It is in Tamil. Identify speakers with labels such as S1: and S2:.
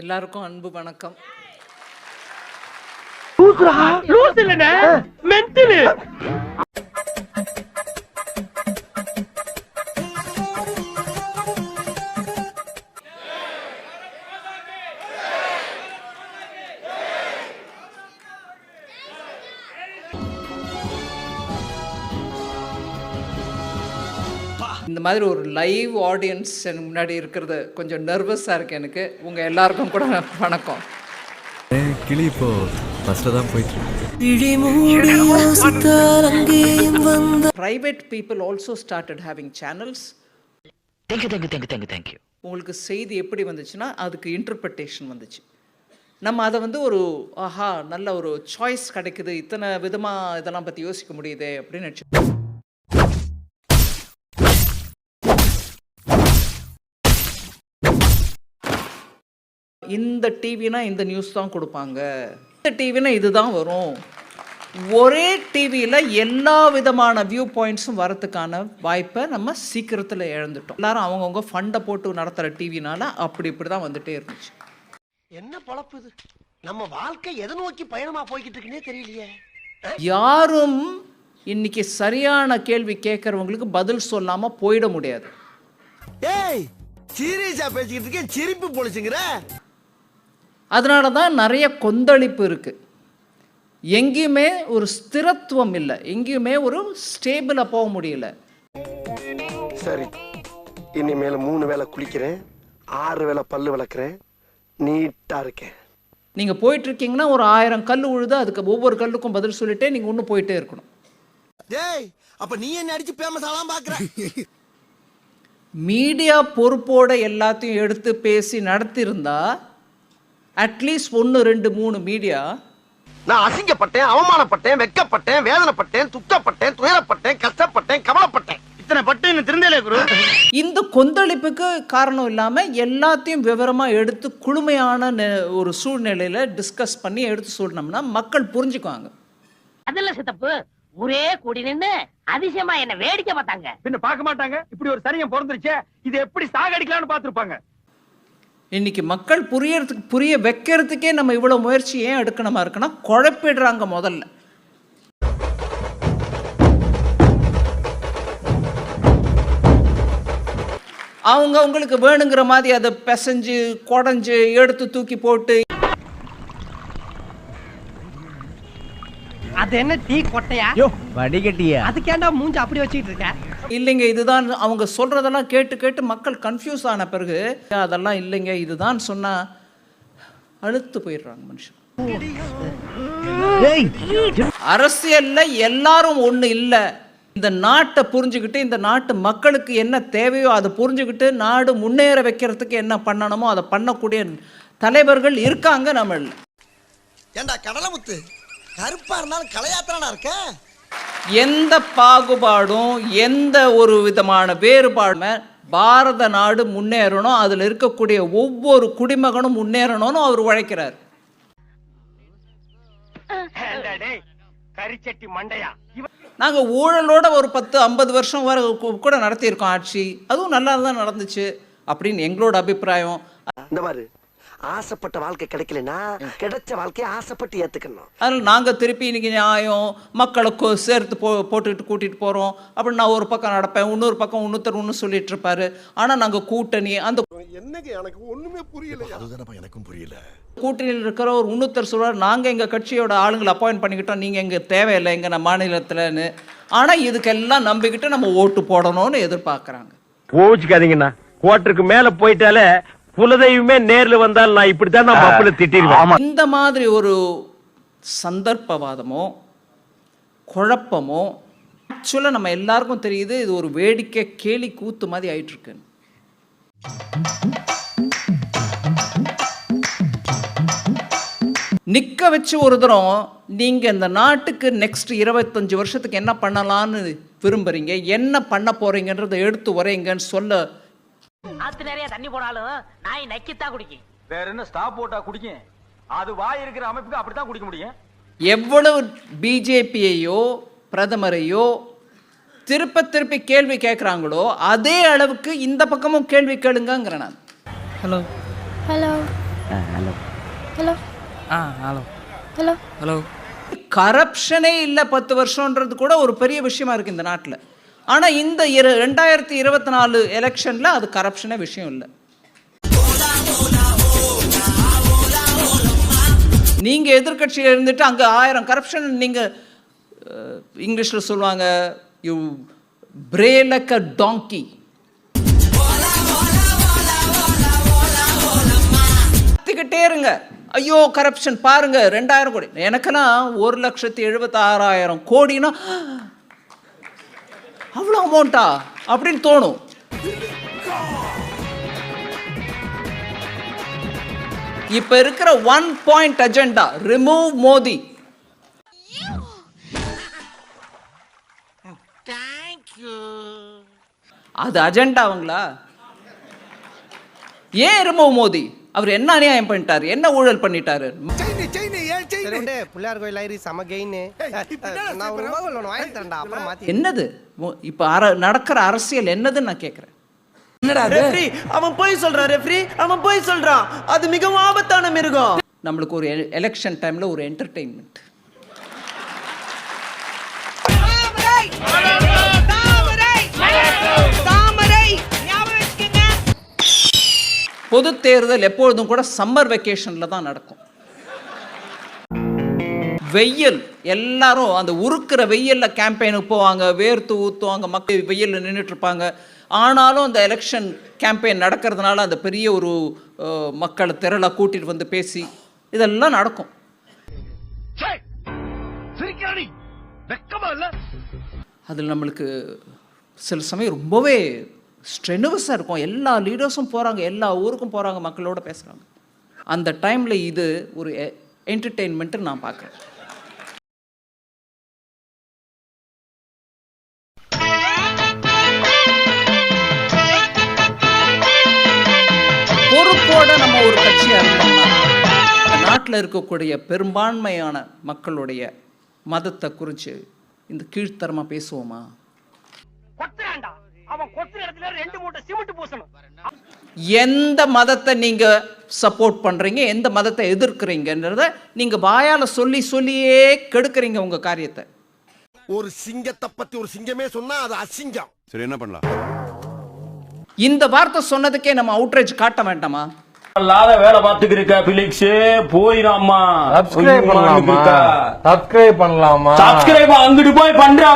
S1: எல்லாருக்கும் அன்பு வணக்கம். இந்த மாதிரி ஒரு லைவ் ஆடியன்ஸ் எனக்கு முன்னாடி இருக்கிறது கொஞ்சம் நர்வஸாக இருக்கு எனக்கு. உங்கள் எல்லாருக்கும் கூட வணக்கம்.
S2: கிளி இப்போ ஃபர்ஸ்ட்ல தான் போயிட்டு
S1: private people also started having channels
S3: thank you thank you thank you thank you thank you
S1: உங்களுக்கு செய்தி எப்படி வந்துச்சுன்னா அதுக்கு இன்டர்பிரிட்டேஷன் வந்துச்சு. நம்ம அதை வந்து ஒரு ஆஹா நல்ல ஒரு சாய்ஸ் கிடைக்குது. இத்தனை விதமாக இதெல்லாம் பற்றி யோசிக்க முடியுதே அப்படின்னு நினச்சி இந்த டிவினா இந்த நியூஸ் தான் கொடுப்பாங்க. இந்த டிவினா இதுதான் வரும். ஒரே டிவியில் எல்லா விதமான வியூ பாயிண்ட்ஸும் வரதுக்கான வாய்ப்பை நம்ம சீக்கிரத்தில் இழந்துட்டோம். எல்லாரும் அவங்கவுங்க ஃபண்டை போட்டு நடத்துகிற டிவினால அப்படி இப்படி தான் வந்துட்டே இருந்துச்சு.
S4: என்ன பொழப்பு இது? நம்ம வாழ்க்கை எதை நோக்கி பயணமா போய்கிட்டு இருக்குன்னே தெரியலையே.
S1: யாரும் இன்னைக்கு சரியான கேள்வி கேட்குறவங்களுக்கு பதில் சொல்லாமல் போயிட முடியாது.
S5: ஏய் சீரியஸா பேசிக்கிட்டு இருக்கேன் சிரிப்பு பொழிச்சுங்கிற
S1: அதனால தான் நிறைய கொந்தளிப்பு இருக்குது எங்கேயுமே ஒரு ஸ்திரத்துவம் இல்லை. எங்கேயுமே ஒரு ஸ்டேபிளாக போக முடியல.
S5: சரி. இனிமேல மூணு வேளை குளிக்கிறேன். ஆறு வேளை பல்லு விளக்குறேன் நீட்டா இருக்கேன்.
S1: நீங்கள் போயிட்டுருக்கீங்கன்னா ஒரு ஆயிரம் கல் உழுது அதுக்கு ஒவ்வொரு கல்லுக்கும் பதில் சொல்லிட்டே நீங்கள் இன்னும் போயிட்டே இருக்கணும்.
S5: டேய் அப்ப நீ என்ன அடிச்சு பேமஸ் ஆலாம் பாக்குற?
S1: மீடியா பொறுப்போட எல்லாத்தையும் எடுத்து பேசி நடத்தியிருந்தா அட்லீஸ்ட் ஒன்று ரெண்டு மூணு மீடியா
S5: நான் அசிங்கப்பட்டேன் அவமானப்பட்டேன் வெக்கப்பட்டேன் வேதனைப்பட்டேன் துக்கப்பட்டேன் துயரப்பட்டேன் கஷ்டப்பட்டேன் கவலைப்பட்டேன்.
S4: இத்தனை பட்டு திருந்தலே குரு.
S1: இந்த கொந்தளிப்புக்கு காரணம் இல்லாமல் எல்லாத்தையும் விவரமாக எடுத்து குளுமையான நெ- ஒரு சூழ்நிலையில் டிஸ்கஸ் பண்ணி எடுத்து சொன்னோம்னா மக்கள் புரிஞ்சுக்குவாங்க.
S6: அதுல சித்தப்பு? ஊரே கூடி நின்னு அதிசயமா என்ன வேடிக்கை பார்த்தாங்க.
S4: பின்ன பார்க்க மாட்டாங்க. இப்படி ஒரு சரியம் பிறந்துருச்சே இது எப்படி சாகடிக்கலாம்னு பாத்துருப்பாங்க
S1: இன்னைக்கு மக்கள் புரியறதுக்கு புரிய வைக்கிறதுக்கே நம்ம இவ்வளோ முயற்சி ஏன் எடுக்கணுமா இருக்குன்னா குழப்பிடுறாங்க முதல்ல. அவங்க அவங்களுக்கு வேணுங்கிற மாதிரி அதை பிசைஞ்சு குடஞ்சு எடுத்து தூக்கி போட்டு.
S7: அது என்ன டீ கொட்டையா?
S8: யோ வடிகட்டியா?
S7: அதுக்கேண்டா மூஞ்சி அப்படி வச்சுக்கிட்டு இருக்க?
S1: இல்லைங்க இதுதான் அவங்க சொல்றதெல்லாம் கேட்டு கேட்டு மக்கள் கன்ஃபியூஸ் ஆன பிறகு அதெல்லாம் இல்லைங்க இதுதான் சொன்னா அழுத்து போயிடுறாங்க மனுஷன். அரசியல்ல எல்லாரும் ஒண்ணு இல்ல. இந்த நாட்டை புரிஞ்சுக்கிட்டு இந்த நாட்டு மக்களுக்கு என்ன தேவையோ அதை புரிஞ்சுக்கிட்டு நாடு முன்னேற வைக்கிறதுக்கு என்ன பண்ணணுமோ அதை பண்ணக்கூடிய தலைவர்கள் இருக்காங்க நம்ம
S5: ஏண்டா கடலமுத்து கருப்பா இருந்தாலும் கலையாத்திரனா இருக்க?
S1: எந்த பாகுபாடும் எந்த ஒரு விதமான வேறுபாடுமே பாரத நாடு முன்னேறணும். அதில் இருக்கக்கூடிய ஒவ்வொரு குடிமகனும் முன்னேறணும்னு அவர் உழைக்கிறார். நாங்கள் ஊழலோட ஒரு பத்து ஐம்பது வருஷம் வர கூட நடத்தியிருக்கோம் ஆட்சி. அதுவும் நல்லா தான் நடந்துச்சு. அப்படின்னு எங்களோட அபிப்பிராயம்.
S5: இந்த மாதிரி ஆசைப்பட்ட வாழ்க்கை கிடைக்கலனா கிடைச்ச வாழ்க்கையை ஆசைப்பட்டு ஏத்துக்கணும்.
S1: அதில் நாங்கள் திருப்பி இன்னைக்கு நியாயம் மக்களை கொ- சேர்த்து போ போட்டுக்கிட்டு கூட்டிகிட்டு போகிறோம் அப்படி நான் ஒரு பக்கம் நடப்பேன் இன்னொரு பக்கம் இன்னொருத்தர் ஒன்று சொல்லிட்டு இருப்பாரு. ஆனால் நாங்கள் கூட்டணி அந்த
S5: என்னங்க எனக்கு ஒண்ணுமே புரியல அதுதானப்பா எனக்கும் புரியல.
S1: கூட்டணியில் இருக்கிற ஒரு இன்னொருத்தர் சொல்றார் நாங்கள் எங்கள் கட்சியோட ஆளுங்களை அப்பாயிண்ட் பண்ணிக்கிட்டோம் நீங்கள் எங்கள் தேவையில்லை எங்கள் மாநிலத்தில்னு ஆனால் இதுக்கெல்லாம் நம்பிக்கிட்டு நம்ம ஓட்டு போடணும்னு எதிர்பார்க்குறாங்க.
S4: கோவிச்சுக்காதீங்கண்ணா. கோட்டருக்கு மேல போயிட்டாலே குலதெய்வமே நேர்ல வந்தால் நான் இப்படித்தான் நான் மப்பிள திட்டிருவேன்
S1: இந்த மாதிரி ஒரு சந்தர்ப்பவாதமோ குழப்பமோ ஆக்சுவலாக நம்ம எல்லாருக்கும் தெரியுது இது ஒரு வேடிக்கை கேலி கூத்து மாதிரி ஆயிட்டு இருக்கு நிற்க வச்சு ஒரு தரம் நீங்கள் இந்த நாட்டுக்கு நெக்ஸ்ட் இருபத்தஞ்சு வருஷத்துக்கு என்ன பண்ணலான்னு விரும்புறீங்க என்ன பண்ண போறீங்கன்றதை எடுத்து வரைங்கன்னு சொல்ல
S6: ஆத்து நிறைய தண்ணி போனாலும் நாய் நக்கித்தான் குடிக்கும்.
S9: வேற என்ன ஸ்டாப் போட்டா குடிக்கும்? அது வாய் இருக்கிற அமைப்புக்கு அப்படித்தான் குடிக்க முடியும்.
S1: எவ்வளவு பிஜேபியையோ பிரதமரையோ திருப்ப திருப்பி கேள்வி கேட்குறாங்களோ அதே அளவுக்கு இந்த பக்கமும் கேள்வி கேளுங்கங்கிறேன் நான்.
S8: ஹலோ
S10: ஹலோ
S8: ஹலோ
S2: ஆ ஹலோ
S8: ஹலோ
S2: ஹலோ
S1: கரப்ஷனே இல்லை பத்து வருஷன்றது கூட ஒரு பெரிய விஷயமா இருக்கு இந்த நாட்டில். ஆனால் இந்த இரு ரெண்டாயிரத்தி இருபத்தி நாலு எலெக்ஷனில் அது கரப்ஷனே விஷயம் இல்லை. நீங்கள் எதிர்க்கட்சியில் இருந்துட்டு அங்கே ஆயிரம் கரப்ஷன் நீங்கள் இங்கிலீஷில் சொல்லுவாங்க யூ பிரே லைக் அ டாங்கி கத்திக்கிட்டே இருங்க. ஐயோ கரப்ஷன் பாருங்க ரெண்டாயிரம் கோடி. எனக்கெல்லாம் ஒரு லட்சத்தி எழுபத்தாறாயிரம் கோடினா அவ்வளோ அமௌண்ட்டா அப்படின்னு தோணும். இப்ப இருக்கிற one point agenda remove Modi அது அஜெண்டாவுங்களா ஏன் ரிமூவ் மோடி அவர் என்ன அநியாயம் பண்ணிட்டாரு? என்ன ஊழல் பண்ணிட்டாரு?
S7: பிள்ளையார் கோயில் ஐரி சம கெயின் நான் ஒரு ரூபா ஒன்று வாங்கி தரேன்டா அப்புறம் மாத்தி.
S1: என்னது? இப்ப அர நடக்கிற அரசியல் என்னதுன்னு நான் கேட்கிறேன்
S7: ரெஃப்ரி அவன் போய் சொல்றான் ரெஃப்ரி அவன் போய் சொல்றான். அது மிகவும் ஆபத்தான மிருகம்.
S1: நம்மளுக்கு ஒரு எலெக்ஷன் டைம்ல ஒரு என்டர்டெயின்மெண்ட் பொது தேர்தல் எப்பொழுதும் கூட சம்மர் வெக்கேஷன்ல தான் நடக்கும். வெயில் எல்லாரும் அந்த உருக்குற வெயில்ல கேம்பெயினுக்கு போவாங்க வேர்த்து ஊற்றுவாங்க மக்கள் வெயில்ல நின்றுட்டு இருப்பாங்க ஆனாலும் அந்த எலெக்ஷன் கேம்பெயின் நடக்கிறதுனால அந்த பெரிய ஒரு மக்களை திரளா கூட்டிட்டு வந்து பேசி இதெல்லாம் நடக்கும். அதில் நம்மளுக்கு சில சமயம் ரொம்பவே ஸ்ட்ரெனுவஸாக இருக்கும். எல்லா லீடர்ஸும் போகிறாங்க எல்லா ஊருக்கும் போகிறாங்க மக்களோட பேசுகிறாங்க அந்த டைமில் இது ஒரு என்டர்டெயின்மெண்ட்டு நான் பார்க்குறேன். நம்ம ஒரு கட்சியாக இருந்தோம்னா நாட்டில் இருக்கக்கூடிய பெரும்பான்மையான மக்களுடைய மதத்தை குறித்து இந்த கீழ்த்தரமாக பேசுவோமா? எந்த மதத்தை நீங்க சப்போர்ட் பண்றீங்க? எந்த மதத்தை எதிர்க்கிறீங்கன்றத நீங்க வாயால சொல்லி சொல்லியே கெடுக்குறீங்க உங்க காரியத்தை.
S5: ஒரு சிங்கத்தை பத்தி ஒரு சிங்கமே சொன்னா அது அசிங்கம்.
S10: சரி என்ன பண்ணலாம்?
S1: இந்த வார்த்தை சொன்னதுக்கே நம்ம அவுட்ரேஜ் காட்ட வேண்டாமா?
S9: இல்லாத வேலை பாத்துக்கிருக்க பிலிக்ஸ். போயிடாமா
S4: சப்ஸ்கிரைப் பண்ணலாமா? சப்ஸ்கிரைப் பண்ணலாமா?
S9: சப்ஸ்கிரைப் அங்கிட்டு போய் பண்றா.